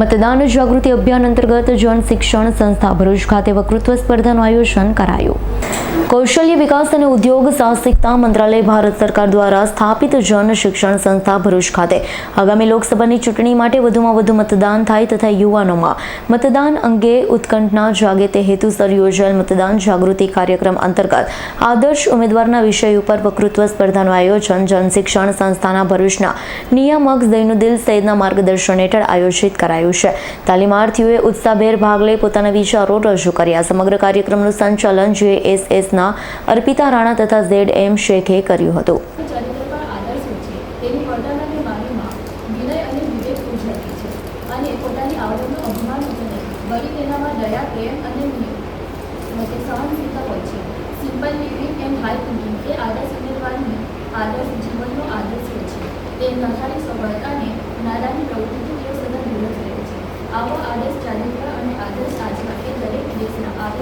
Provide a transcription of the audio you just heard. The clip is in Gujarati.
મતદાન જાગૃતિ અભિયાન અંતર્ગત જન શિક્ષણ સંસ્થા ભરૂચ ખાતે વકૃત્વ સ્પર્ધાનું આયોજન કરાયું. કૌશલ્ય વિકાસ અને ઉદ્યોગ સાહસિકતા મંત્રાલય ભારત સરકાર દ્વારા સ્થાપિત જન શિક્ષણ સંસ્થા ભરૂચ ખાતે. આગામી લોકસભાની ચૂંટણી માટે વધુમાં વધુ મતદાન થાય તથા યુવાનોમાં મતદાન અંગે ઉત્કંઠના જાગે તે હેતુસર યોજાયેલ મતદાન જાગૃતિ કાર્યક્રમ અંતર્ગત આદર્શ ઉમેદવારના વિષય ઉપર વકૃત્વ સ્પર્ધાનું આયોજન જનશિક્ષણ સંસ્થાના ભરૂચના નિયામક દૈનુદ્દીલ સૈદના માર્ગદર્શન હેઠળ આયોજિત કરાયું છે. તાલીમાર્થીઓએ ઉત્સાહભેર ભાગ લઈ પોતાના વિચારો રજૂ કર્યા. સમગ્ર કાર્યક્રમનું સંચાલન જેએસએસના અર્પિતા રાણા તથા ઝેડ એમ શેખે કર્યું હતું. વળી તેનામાં દયા પ્રેમ અને સહનશીલતા હોય છે simple living and high thinking એ આદર્શ ઉમેદવારની આદર્શ જીવનનો આદર્શ હોય છે તે નશાની સફળતાને નાદાની પ્રવૃત્તિથી તેઓ સદા દૂર રહે છે આવો આદર્શ ચારિત્ર અને આદર્શ આચરણ એ દરેક દેશના આદર્શ